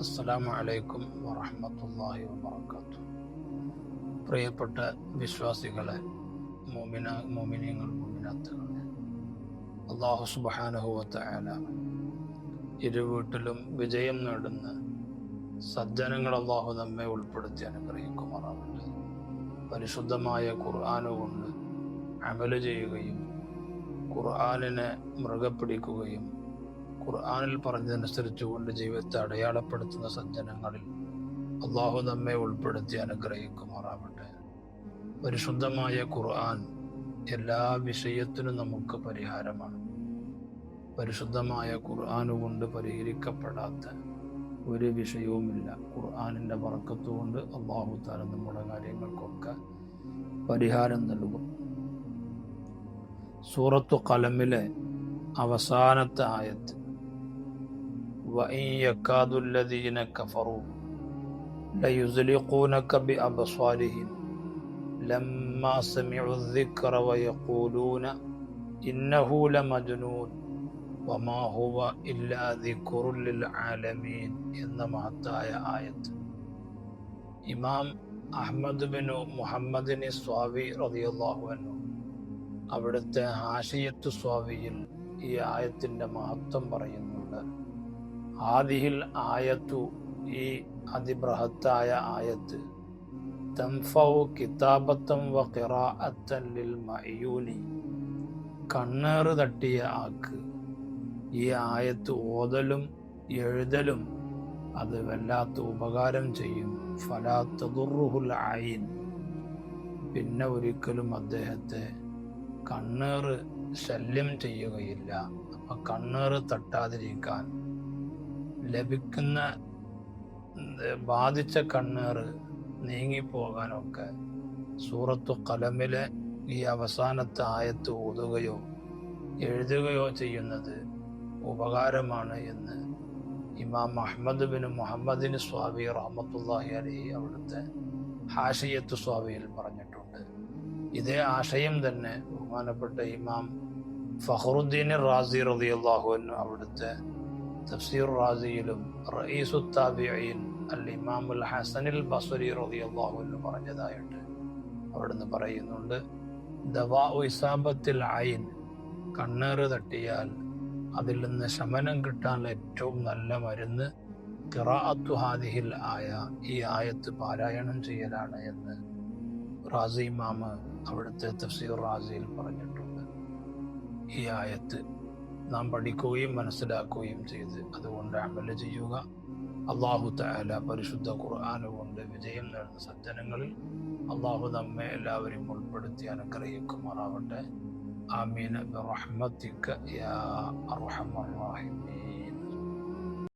അസ്സലാമു അലൈക്കും വറഹ്മത്തുള്ളാഹി വബറകാതുഹു പ്രിയപ്പെട്ട വിശ്വാസികളെ മോമിന മോമിനിയങ്ങൾ മോമിനാത്തുകളെ അള്ളാഹു സുബ്ഹാനഹു വതആല ഇരു വീട്ടിലും വിജയം നേടുന്ന സജ്ജനങ്ങൾ അള്ളാഹു നമ്മെ ഉൾപ്പെടുത്തി അനുഗ്രഹിക്കുമാറാവട്ടെ. പരിശുദ്ധമായ ഖുർആാനുകൊണ്ട് അമൽ ചെയ്യുകയും ഖുർആാനിനെ മൃഗപ്പിടിക്കുകയും ഖുർആാനിൽ പറഞ്ഞതനുസരിച്ച് കൊണ്ട് ജീവിതത്തെ അടയാളപ്പെടുത്തുന്ന സജ്ജനങ്ങളിൽ അള്ളാഹു നമ്മെ ഉൾപ്പെടുത്തി അനുഗ്രഹിക്കുമാറാവട്ടെ. പരിശുദ്ധമായ ഖുർആൻ എല്ലാ വിഷയത്തിനും നമുക്ക് പരിഹാരമാണ്. പരിശുദ്ധമായ ഖുർആാനു കൊണ്ട് പരിഹരിക്കപ്പെടാത്ത ഒരു വിഷയവുമില്ല. ഖുർആാനിന്റെ വറക്കത്തുകൊണ്ട് അള്ളാഹു താല നമ്മുടെ കാര്യങ്ങൾക്കൊക്കെ പരിഹാരം നൽകും. സൂറത്തു കലമിലെ അവസാനത്തെ ആയത്ത് وإن يكاد الذين كفروا ليزلقونك بأبصارهم لما سمعوا الذكر ويقولون إنه لمجنون وما هو إلا ذكر للعالمين എന്ന മഹത്തായ ആയത്ത് ഇമാം അഹമ്മദ് ബിനു മുഹമ്മദിന് സ്വാവി റളിയല്ലാഹു അൻഹു അവിടുത്തെ ഹാഷിയത്ത് സ്വാവിയിൽ ഈ ആയത്തിന്റെ മഹത്വം പറയുന്നുണ്ട് ആദിഹിൽ ആയത്തു ഈ അതിബൃഹത്തായ ആയത്ത്. തൻഫൗ കിതാബത്തം വ ഖിറാഅത്തൻ ലിൽ കണ്ണേറ് തട്ടിയ ആക്ക്. ഈ ആയത്ത് ഓതലും എഴുതലും അത് വല്ലാത്ത ഉപകാരം ചെയ്യും. ഫലാത്തുറുഹുൽ ആയിൻ പിന്നെ ഒരിക്കലും അദ്ദേഹത്തെ കണ്ണേറ് ശല്യം ചെയ്യുകയില്ല. അപ്പൊ കണ്ണേറ് തട്ടാതിരിക്കാൻ ലഭിക്കുന്ന ബാധിച്ച കണ്ണേറ് നീങ്ങിപ്പോകാനൊക്കെ സൂറത്തു കലമിലെ ഈ അവസാനത്തെ ആയത്ത് ഓതുകയോ എഴുതുകയോ ചെയ്യുന്നത് ഉപകാരമാണ് എന്ന് ഇമാം അഹമ്മദ് ബിൻ മുഹമ്മദിന് സ്വാബി റഹമത്തുല്ലാഹി അലി അവിടുത്തെ ഹാഷിയത്ത് സ്വാബിയിൽ പറഞ്ഞിട്ടുണ്ട്. ഇതേ ആശയം തന്നെ ബഹുമാനപ്പെട്ട ഇമാം ഫഹറുദ്ദീൻ റാസി റളിയല്ലാഹു അവിടുത്തെ തഫ്സീർ റാസിയിലും റയീസു അൽ ഇമാമുൽ ഹസനിൽ ബസുരി റളിയല്ലാഹു അൻഹു പറഞ്ഞതായിട്ട് അവിടുന്ന് പറയുന്നുണ്ട് ദവാ ഇസാബത്തിൽ ആയിൻ കണ്ണേറ് തട്ടിയാൽ അതിൽ നിന്ന് ശമനം കിട്ടാൻ ഏറ്റവും നല്ല മരുന്ന് ഖിറാഅത്തു ഹാദിഹിൽ ആയ ഈ ആയത്ത് പാരായണം ചെയ്യലാണ് എന്ന് റാസി ഇമാമ അവിടുത്തെ തഫ്സീർ റാസിയിൽ പറഞ്ഞിട്ടുണ്ട്. ഈ ആയത്ത് നാം പഠിക്കുകയും മനസ്സിലാക്കുകയും ചെയ്ത് അതുകൊണ്ട് അമൽ ചെയ്യുക. അള്ളാഹു താല പരിശുദ്ധ ഖുർആാന കൊണ്ട് വിജയം നേടുന്ന സജ്ജനങ്ങളിൽ അള്ളാഹു നമ്മെ എല്ലാവരെയും ഉൾപ്പെടുത്തി അനുഗ്രഹിക്കുമാറാവട്ടെ. ആമീൻ. ബിറഹ്മത്തിക യാ അർഹമർ